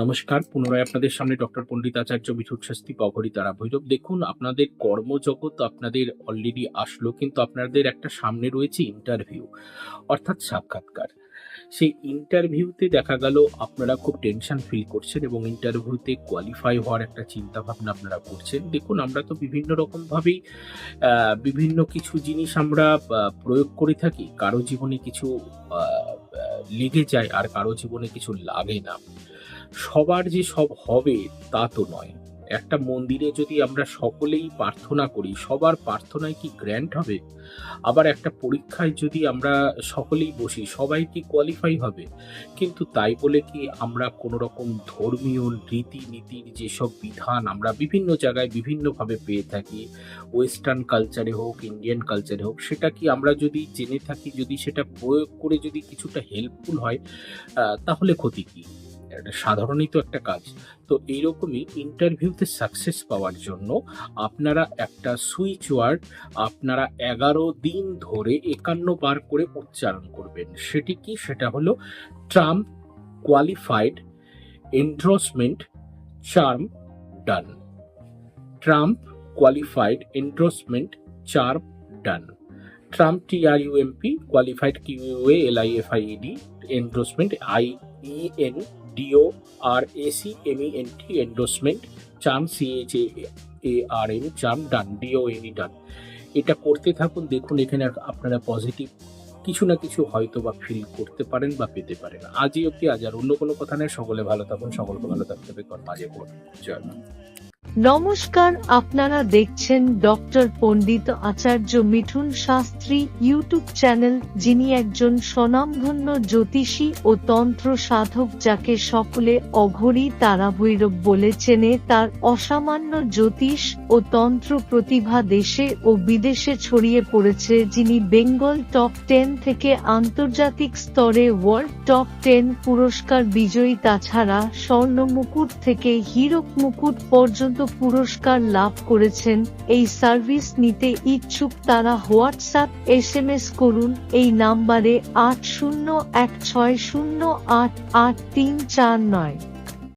নমস্কার, পুনরায় আপনাদের সামনে ডক্টর পণ্ডিত আচার্য মিঠুর শাস্তি পগরি তারা ভৈরব দেখুন, আপনাদের কর্মজগৎ আপনাদের অলরেডি আসলো, কিন্তু আপনাদের একটা সামনে রয়েছে ইন্টারভিউ অর্থাৎ সাক্ষাৎকার। সেই ইন্টারভিউতে দেখা গেল, আপনারা খুব টেনশন ফিল করছেন এবং ইন্টারভিউতে কোয়ালিফাই হওয়ার একটা চিন্তা ভাবনা আপনারা করছেন। দেখুন, আমরা তো বিভিন্ন রকম ভাবেই বিভিন্ন কিছু জিনিস আমরা প্রয়োগ করে থাকি। কারও জীবনে কিছু লেগে যায় আর কারও জীবনে কিছু লাগে না। সবার যে সব হবে তা তো নয়। একটা মন্দিরে যদি আমরা সকলেই প্রার্থনা করি, সবার প্রার্থনায় কি গ্র্যান্ড হবে? আবার একটা পরীক্ষায় যদি আমরা সকলেই বসি, সবাই কি কোয়ালিফাই হবে? কিন্তু তাই বলে কি আমরা কোনো রকম ধর্মীয় রীতিনীতির যেসব বিধান আমরা বিভিন্ন জায়গায় বিভিন্নভাবে পেয়ে থাকি ওয়েস্টার্ন কালচারে হোক ইন্ডিয়ান কালচারে হোক, সেটা কি আমরা যদি জেনে থাকি, যদি সেটা প্রয়োগ করে যদি কিছুটা হেল্পফুল হয় তাহলে ক্ষতি কি? এটা সাধারণই তো একটা কাজ। তো এইরকমই ইন্টারভিউতে সাকসেস পাওয়ার জন্য আপনারা একটা সুইচ ওয়ার্ড আপনারা এগারো দিন ধরে একান্ন বার করে উচ্চারণ করবেন। সেটি কি? সেটা হলো Trump qualified endorsement charm done Trump qualified endorsement charm done Trump T R U M P qualified Q L I F I D endorsement I E N D O R S E M E N T endorsement charm C H A R M charm done D O N E ডান এটা করতে থাকুন, দেখুন এখানে আপনারা positive কিছু না কিছু হয়তো বা ফিল করতে পারেন বা পেতে পারেন। আজই অব্দি আজ আর অন্য কোনো কথা নেই সকলে ভালো থাকুন, সকলকে ভালো থাকতে হবে। মাঝে পড় জয় নমস্কার, আপনারা দেখছেন doctor Pandit Acharya Mithun Shastri YouTube channel, যিনি একজন স্বনামধন্য জ্যোতিষী ও তন্ত্র সাধক যাকে সকলে অঘরী তারাভৈরব বলে চেনে। তার অসামান্য জ্যোতিষ ও তন্ত্র প্রতিভা দেশে ও বিদেশে ছড়িয়ে পড়েছে, যিনি বেঙ্গল টপ টেন থেকে আন্তর্জাতিক স্তরে ওয়ার্ল্ড টপ টেন পুরস্কার বিজয়ী। তাছাড়া স্বর্ণ মুকুট থেকে হীরক মুকুট পর্যন্ত পুরস্কার লাভ করেছেন। এই সার্ভিস নিতে ইচ্ছুক তারা হোয়াটসঅ্যাপ এস এম এস করুন। এই নাম্বারে আট শূন্য এক ছয় শূন্য আট আট তিন চার নয়।